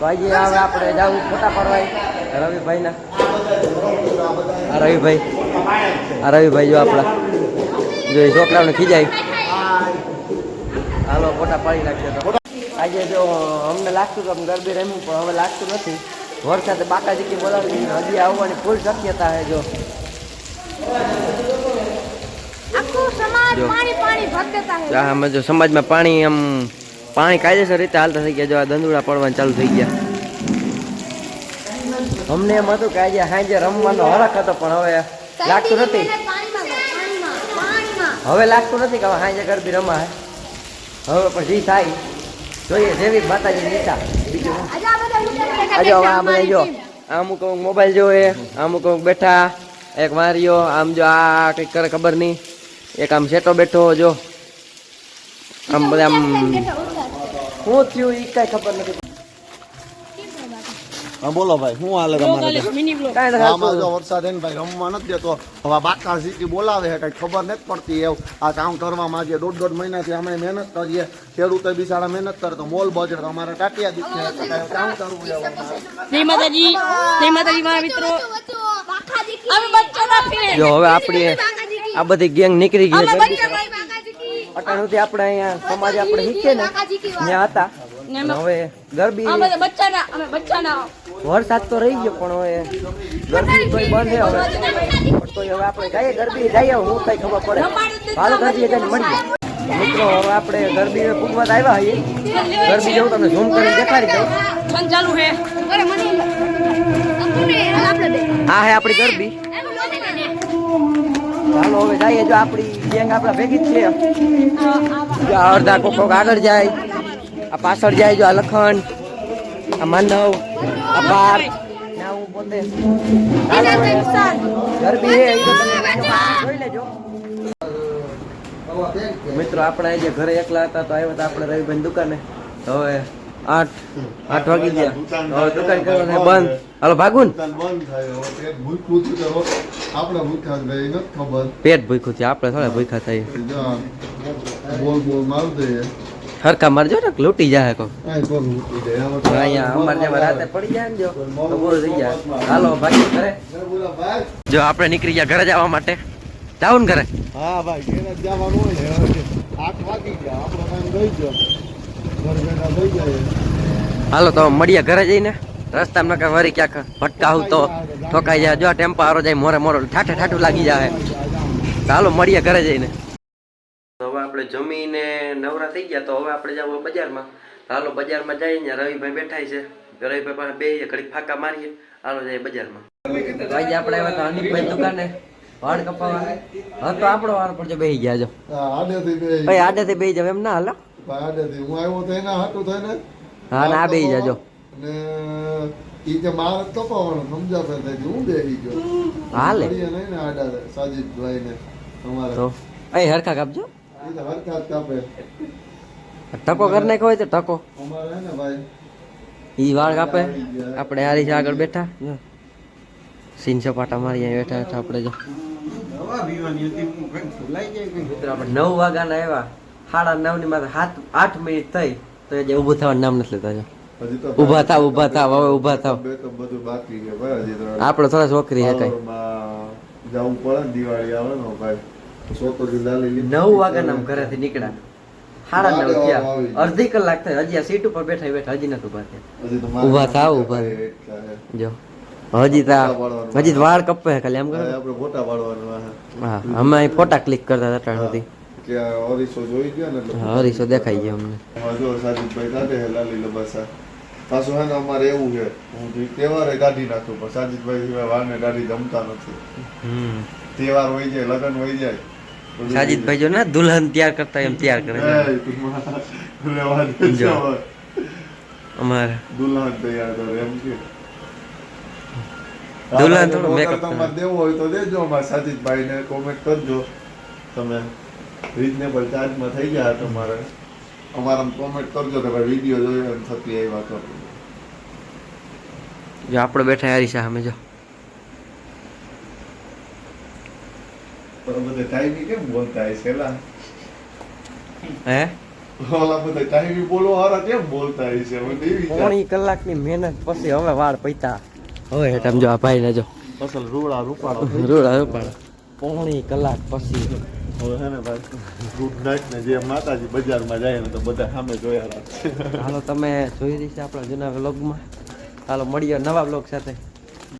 ભાઈ હવે આપણે જવું ફોટા પડવાય રવિભાઈના. આ રવિભાઈ. આ રવિભાઈ જો આપણા. જો એ છોકરાઓને ખીજાય. હાલો ફોટા પાડી નાખીએ તો. આજે જો અમને લાગતું હતું અમે ગરબી રમ્યું પણ હવે લાગતું નથી. વરસાદ બાકાજી બોલાવી હજી આવવાની ફૂલ શક્યતા છે જો સમાજમાં પાણી આમ પાણી કાયદેસર રીતે હાલતા થઈ ગયા. જો આ દંદુડા પડવાનું ચાલુ થઈ ગયા. અમને એમ હતું કે આજે સાંજે રમવાનો હરખ હતો પણ હવે લાગતું નથી. હવે લાગતું નથી કે હવે સાંજે ગરબી રમા હવે પણ જી થાય. જોઈએ જેવી માતાજી નીચા બીજું આજે હવે આ બધા જો અમુક અમુક મોબાઈલ જોવે અમુક અમુક બેઠા એક માર્યો આમ જો આ કંઈક કરે ખબર નહીં. એક આમ સેટો બેઠો જો. આમ બધા આમ શું થયું એ કઈ ખબર નથી હા બોલો ભાઈ હું હાલે તમારે આમાં જો વરસાદ એને ભાઈ રમવા નથી દેતો. હવે બાકા સીટી બોલાવે છે કઈ ખબર નથી પડતી એવું. આ કામ કરવામાં આજે દોઢ દોઢ મહિનાથી અમે મહેનત કરીએ. ખેડૂતો બિચારા મહેનત કરે તો મોલ બજેટ અમારે ટાટિયા દીકરે કામ કરવું જય માતાજી. જય માતાજી મારા મિત્રો. જો હવે આપણી આ બધી ગેંગ નીકળી ગઈ છે. બાકાજી સુધી આપણે અહીંયા સમાજ આપણે શીખીએ ને. ત્યાં હતા. હવે ગરબી અમે બધા બચ્ચાના અમે બચ્ચાના. વરસાદ તો રહી ગયો પણ હવે ગરબી કોઈ બંધ હવે. તો હવે આપણે જઈએ ગરબી જઈએ હું કઈ ખબર પડે. હાલો ગરબી જઈને મળીએ મિત્રો હવે આપણે ગરબી પૂગવા આવ્યા છીએ. ગરબી જેવું તમને ઝૂમ કરીને દેખાડી દઉં. ચાલુ હે. આ હે આપણી ગરબી. ચાલો હવે જઈએ જો આપણી ગેંગ આપણા ભેગી જ છે જો અડધા કોક આગળ જાય, આ પાછળ જાય જો આ લખન, આ માનવ આ પોતે ગરબી હે મિત્રો, આપણે જે ઘરે એકલા હતા તો આવ્યા હતા આપણે રવિભાઈ દુકાને. હવે આઠ આઠ વાગી ગયા. હવે દુકાન કરવાને બંધ. હાલો ભાગુન. પેટ ભૂખ્યું થયું આપણે છે આપણે થોડા ભૂખ્યા થઈ હરખા મારજો ને લૂંટી જાય કોક. કાંઈ પગ મૂકી દે. આમાં તો- અહીંયા અમારે જેમ રાતે પડી જાય ને જો તો બોલ થઈ જાય. હાલો ભાગી ઘરે. જો આપણે નીકળી ગયા ઘરે જવા માટે. જાવ ને ઘરે. હા ભાઈ ઘરે જવાનું હોય ને આઠ વાગી ગયા. આપણો ટાઈમ ગઈ ગયો. ઘર બેઠા ગઈ જાય. હાલો તો મળીએ ઘરે જઈને. રસ્તામાં નકર વરી ક્યાંક ભટકાવું તો ઠોકાઈ જાય. જો ટેમ્પો આરો જાય મોરે મોરો ઠાઠે ઠાઠું લાગી જાય. ચાલો મળીએ ઘરે જઈને. હવે આપણે જમીને નવરા થઈ ગયા તો હવે આપણે જવું બજારમાં. હાલો બજારમાં જઈએ રવિભાઈ બેઠા છે. રવિભાઈ પાસે બે ઘડીક ફાકા મારીએ. હાલો જઈએ બજારમાં. ભાઈ આપણે આવ્યા તો અનિલભાઈ દુકાને વાળ કપાવા હા તો આપણો વાળ પર જો બેસી ગયા જો. આડેથી ભાઈ આડેથી બેહી જાવ એમ ના હાલો. ભાઈ આડેથી. હું આવ્યો તો એના હાટું થઈને. હા ના બેહી જાજો. અને એ કે મારે કપાવાનું સમજાવે થાય હું બેસી ગયો. હાલે. નહીં ને આડા સાજીદભાઈ ને તમારે. તો અહીં હરખા કાપજો. એ તો હરખાત કાપે. ટકો કરી નાખ્યો હોય તો ટકો. અમારે હે ને ભાઈ? ઈ વાળ કાપે. આપણે હારી છે આગળ બેઠા. જો. સીન સપાટા મારી અહીં બેઠા બેઠા આપણે જો. નવ વાગ્યાના આવ્યા. સાડા નવની માથે સાત આઠ મિનિટ થઈ. તો એ જે ઊભું થવાનું નામ નથી લેતા ઊભા થાવ ઊભા થાવ હવે ઊભા થાવ. બધું બાકી છે ભાઈ હજી તો આપણે થોડા છોકરી હે કઈ. જવું પડે દિવાળી આવે ને ભાઈ છોકરી લાલી નવ વાગ્યાના આમ ઘરેથી નીકળ્યા. સાડા નવ થયા. અડધી કલાક થઈ હજી સીટ ઉપર બેઠા બેઠા હજી નથી ઊભા થયા. થાવ, ઊભા ભાઈ જો. હજી તા હજી વાળ કપે ખાલી એમ કરો. આપણે ફોટા પાડવાના. હા અમે અહીં ફોટા ક્લિક કરતા હતા સુધી કે જોઈ ગયા ને દેખાઈ ગયો અમને. સાજીદભાઈ કાઢે છે લાલી લબાસા. પાછું હે અમારે એવું છે હું તહેવારે કાઢી નાખું પણ સાજીદભાઈ સિવાય વારને કાઢી જમતા નથી. તહેવાર હોય જાય લગ્ન હોય જાય. સાજીદભાઈ જો ને દુલ્હન તૈયાર કરતા એમ તૈયાર કરે. જો. અમારે. દુલ્હન તૈયાર કરે એમ કે. દુલ્હન થોડું મેકઅપ તમારે દેવો હોય તો દેજો અમારા સાજીદભાઈને કોમેન્ટ કરજો. તમે રીઝનેબલ ચાર્જમાં થઈ ગયા તમારે. અમારા કોમેન્ટ કરજો કે ભાઈ વીડિયો જોયો એમ થતી આવ્યા તો જો આપણે બેઠા હારી સામે જો. બધે ટાઈમી કેમ બોલતા હશે એલા? હે? ઓલા બધા ટાઈમી બોલવા વાળા કેમ બોલતા હશે? મને એવી પોણી કલાકની મહેનત પછી હવે વાળ પૈતા. હવે હેઠમ જો આ ભાઈ ને જો. અસલ રૂડા રૂપાળો રોડા રોપાડા પોણી કલાક પછી. હવે હે ને ભાઈ ગુડ નાઇટ ને જે માતાજી બજારમાં જાય ને તો બધા સામે જોયા રાખશે હાલો તમે જોઈ રહી છે આપણા જૂના વ્લોગમાં. હાલો મળીએ નવા વ્લોગ સાથે.